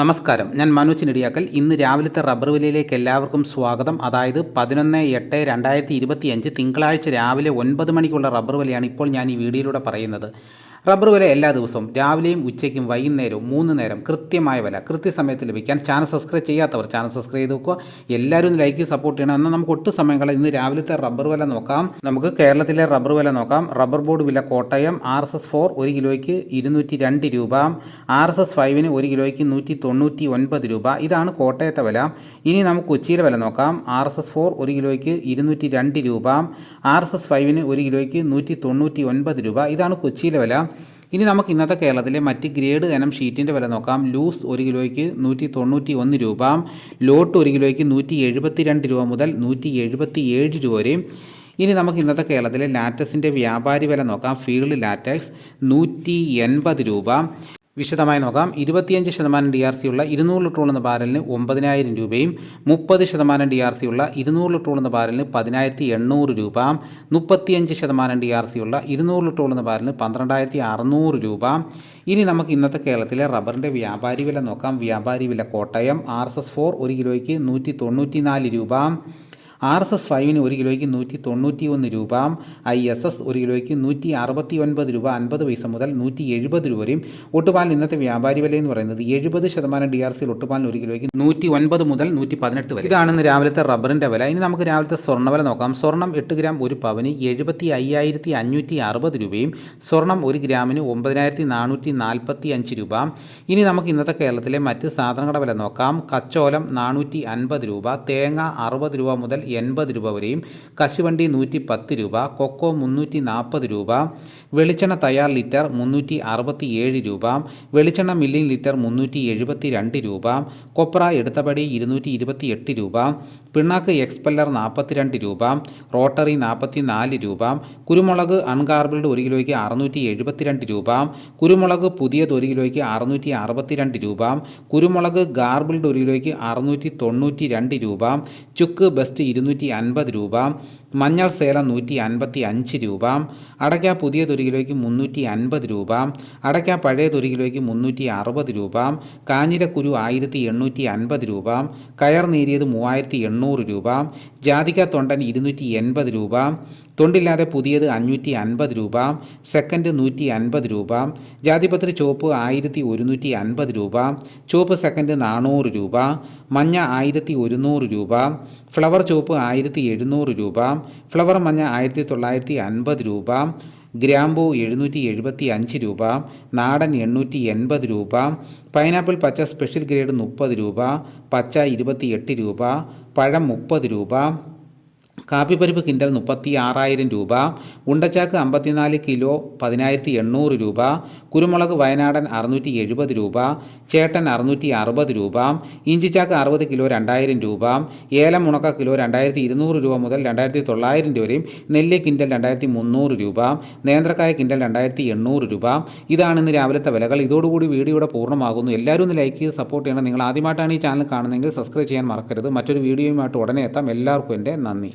നമസ്കാരം. ഞാൻ മനോജ് നെടിയാക്കൽ ഇന്ന് രാവിലത്തെ റബ്ബർ വിലയിലേക്ക് എല്ലാവർക്കും സ്വാഗതം. അതായത് പതിനൊന്ന് എട്ട് രണ്ടായിരത്തി ഇരുപത്തിയഞ്ച് തിങ്കളാഴ്ച രാവിലെ ഒൻപത് മണിക്കുള്ള റബ്ബർ വിലയാണ് ഇപ്പോൾ ഞാൻ ഈ വീഡിയോയിലൂടെ പറയുന്നത്. റബ്ബർ വില എല്ലാ ദിവസവും രാവിലെയും ഉച്ചയ്ക്കും വൈകുന്നേരവും മൂന്ന് നേരം കൃത്യമായ വില കൃത്യസമയത്ത് ലഭിക്കാൻ ചാനൽ സബ്സ്ക്രൈബ് ചെയ്യാത്തവർ ചാനൽ സബ്സ്ക്രൈബ് ചെയ്ത് നോക്കുക. എല്ലാവരും ഒന്ന് ലൈക്ക് സപ്പോർട്ട് ചെയ്യണം. എന്നാൽ നമുക്ക് ഒട്ടും സമയങ്ങൾ ഇന്ന് രാവിലത്തെ റബ്ബർ വില നോക്കാം. നമുക്ക് കേരളത്തിലെ റബ്ബർ വില നോക്കാം. റബ്ബർ ബോർഡ് വില Kottayam R S S four ഒരു കിലോയ്ക്ക് ഇരുന്നൂറ്റി രണ്ട് രൂപ ആർ എസ് എസ് ഫൈവിന് ഒരു കിലോയ്ക്ക് നൂറ്റി തൊണ്ണൂറ്റി ഒൻപത് രൂപ. ഇതാണ് കോട്ടയത്തെ വില. ഇനി നമുക്ക് കൊച്ചിയിലെ വില നോക്കാം. ആർ എസ് എസ് ഫോർ ഒരു കിലോയ്ക്ക് ഇരുന്നൂറ്റി രണ്ട് രൂപ ആർ എസ് എസ് ഫൈവിന് ഒരു കിലോയ്ക്ക് നൂറ്റി തൊണ്ണൂറ്റി ഒൻപത് രൂപ. ഇതാണ് കൊച്ചിയിലെ വില. ഇനി നമുക്ക് ഇന്നത്തെ കേരളത്തിലെ മറ്റ് ഗ്രേഡ് ഇനം ഷീറ്റിന്റെ വില നോക്കാം. ലൂസ് ഒരു കിലോയ്ക്ക് നൂറ്റി തൊണ്ണൂറ്റി ഒന്ന് രൂപ. ലോട്ട് ഒരു കിലോയ്ക്ക് നൂറ്റി എഴുപത്തി രണ്ട് രൂപ മുതൽ നൂറ്റി എഴുപത്തി ഏഴ് രൂപ വരെയും ഇനി നമുക്ക് ഇന്നത്തെ കേരളത്തിലെ ലാറ്റക്സിന്റെ വ്യാപാരി വില നോക്കാം. ഫീൽഡ് ലാറ്റക്സ് നൂറ്റി എൺപത് രൂപ. വിശദമായി നോക്കാം. ഇരുപത്തിയഞ്ച് ശതമാനം ഡി ആർ സി ഉള്ള ഇരുന്നൂറ് ലിറ്റർ എന്ന ബാരലിന് ഒമ്പതിനായിരം രൂപയും മുപ്പത് ശതമാനം ഡി ആർ സി ഉള്ള ഇരുന്നൂറ് ലിറ്റർ എന്ന ബാരലിന് പതിനായിരത്തി എണ്ണൂറ് രൂപ മുപ്പത്തിയഞ്ച് ശതമാനം ഡി ആർ സി ഉള്ള ഇരുന്നൂറ് ലിറ്റർ എന്ന ബാരലിന് പന്ത്രണ്ടായിരത്തി അറുന്നൂറ് രൂപ ഇനി നമുക്ക് ഇന്നത്തെ കേരളത്തിലെ റബ്ബറിന്റെ വ്യാപാരി വില നോക്കാം. വ്യാപാരി വില Kottayam R S S four ഒരു കിലോയ്ക്ക് നൂറ്റി തൊണ്ണൂറ്റി നാല് രൂപ ആർ എസ് എസ് ഫൈവിന് ഒരു കിലോയ്ക്ക് നൂറ്റി തൊണ്ണൂറ്റി ഒന്ന് രൂപ ഐ എസ് എസ് ഒരു കിലോയ്ക്ക് നൂറ്റി അറുപത്തി ഒൻപത് രൂപ അൻപത് പൈസ മുതൽ നൂറ്റി എഴുപത് രൂപ വരെയും. ഒട്ടുപാലിന് ഇന്നത്തെ വ്യാപാരി വില എന്ന് പറയുന്നത് എഴുപത് ശതമാനം ഡി ആർ സിയിൽ ഒട്ടുപാലിന് ഒരു കിലോയ്ക്ക് നൂറ്റി ഒൻപത് മുതൽ നൂറ്റി പതിനെട്ട് വരെ. ഇതാണ് രാവിലത്തെ റബ്ബറിന്റെ വില. ഇനി നമുക്ക് രാവിലത്തെ സ്വർണ വില നോക്കാം. സ്വർണം എട്ട് ഗ്രാം ഒരു പവന് എഴുപത്തി അയ്യായിരത്തി അഞ്ഞൂറ്റി അറുപത് രൂപയും സ്വർണം ഒരു ഗ്രാമിന് ഒമ്പതിനായിരത്തി നാനൂറ്റി നാൽപ്പത്തി അഞ്ച് രൂപ. ഇനി നമുക്ക് ഇന്നത്തെ കേരളത്തിലെ മറ്റ് സാധനങ്ങളുടെ വില നോക്കാം. കച്ചോലം നാനൂറ്റി അൻപത് രൂപ തേങ്ങ അറുപത് രൂപ മുതൽ എൺപത് രൂപ വരെയും കശുവണ്ടി നൂറ്റി പത്ത് രൂപ കൊക്കോ മുന്നൂറ്റി നാൽപ്പത് രൂപ വെളിച്ചെണ്ണ തയ്യാർ ലിറ്റർ മുന്നൂറ്റി അറുപത്തി ഏഴ് രൂപ വെളിച്ചെണ്ണ മില്ലിംഗ് ലിറ്റർ മുന്നൂറ്റി എഴുപത്തി രണ്ട് രൂപ കൊപ്ര എടുത്തപടി ഇരുന്നൂറ്റി ഇരുപത്തി എട്ട് രൂപ പിണ്ണാക്ക് എക്സ്പെല്ലർ നാൽപ്പത്തിരണ്ട് രൂപ റോട്ടറി നാൽപ്പത്തി നാല് രൂപ കുരുമുളക് അൺഗാർബിൾഡ് ഒരു കിലോയ്ക്ക് അറുന്നൂറ്റി എഴുപത്തിരണ്ട് രൂപ കുരുമുളക് പുതിയത് ഒരു കിലോയ്ക്ക് അറുന്നൂറ്റി അറുപത്തിരണ്ട് രൂപ കുരുമുളക് ഗാർബിൾഡ് ഒരു കിലോയ്ക്ക് അറുന്നൂറ്റി തൊണ്ണൂറ്റി രണ്ട് രൂപ ചുക്ക് ബെസ്റ്റ് ഇരുന്നൂറ്റി അൻപത് രൂപ മഞ്ഞൾ സേല നൂറ്റി അൻപത്തി അഞ്ച് രൂപ അടയ്ക്ക പുതിയ തൊരികിലേക്ക് മുന്നൂറ്റി അൻപത് രൂപ അടയ്ക്ക പഴയ തൊരികിലേക്ക് മുന്നൂറ്റി അറുപത് രൂപ കാഞ്ഞിരക്കുരു ആയിരത്തി എണ്ണൂറ്റി അൻപത് രൂപ കയർ നേരിയത് മൂവായിരത്തി എണ്ണൂറ് രൂപ ജാതിക തൊണ്ടൻ ഇരുന്നൂറ്റി എൺപത് രൂപ തൊണ്ടില്ലാതെ പുതിയത് അഞ്ഞൂറ്റി അൻപത് രൂപ സെക്കൻഡ് നൂറ്റി അൻപത് രൂപ ജാതിപത്രി ചുവപ്പ് ആയിരത്തി ഒരുന്നൂറ്റി അൻപത് രൂപ ചുവപ്പ് സെക്കൻഡ് നാനൂറ് രൂപ മഞ്ഞ ആയിരത്തി ഒരുന്നൂറ് രൂപ ഫ്ലവർ ചുവപ്പ് ആയിരത്തി എഴുന്നൂറ് രൂപ ഫ്ലവർ മഞ്ഞ ആയിരത്തി തൊള്ളായിരത്തി അൻപത് രൂപ ഗ്രാമ്പു എഴുന്നൂറ്റി എഴുപത്തി അഞ്ച് രൂപ നാടൻ എണ്ണൂറ്റി എൺപത് രൂപ പൈനാപ്പിൾ പച്ച സ്പെഷ്യൽ ഗ്രേഡ് മുപ്പത് രൂപ പച്ച ഇരുപത്തിയെട്ട് രൂപ പഴം മുപ്പത് രൂപ കാപ്പിപ്പരിപ്പ് കിൻഡൽ മുപ്പത്തി ആറായിരം രൂപ ഉണ്ടച്ചാക്ക് അമ്പത്തിനാല് കിലോ പതിനായിരത്തി എണ്ണൂറ് രൂപ കുരുമുളക് വയനാടൻ അറുന്നൂറ്റി എഴുപത് രൂപ ചേട്ടൻ അറുന്നൂറ്റി അറുപത് രൂപ ഇഞ്ചിച്ചാക്ക് അറുപത് കിലോ രണ്ടായിരം രൂപ ഏലം ഉണക്ക കിലോ രണ്ടായിരത്തി ഇരുന്നൂറ് രൂപ മുതൽ രണ്ടായിരത്തി തൊള്ളായിരം രൂപ വരെയും നെല്ല് കിൻഡൽ രണ്ടായിരത്തി മുന്നൂറ് രൂപ നേന്ത്രക്കായ കിൻഡൽ രണ്ടായിരത്തി എണ്ണൂറ് രൂപ. ഇതാണ് ഇന്ന് രാവിലത്തെ വിലകൾ. ഇതോടുകൂടി വീഡിയോയുടെ പൂർണമാകുന്നു. എല്ലാവരും ഒന്ന് ലൈക്ക് ചെയ്ത് സപ്പോർട്ട് ചെയ്യണം. നിങ്ങൾ ആദ്യമായിട്ടാണ് ഈ ചാനൽ കാണുന്നതെങ്കിൽ സബ്സ്ക്രൈബ് ചെയ്യാൻ മറക്കരുത്. മറ്റൊരു വീഡിയോയുമായിട്ട് ഉടനെ എത്താം. എല്ലാവർക്കും എന്റെ നന്ദി.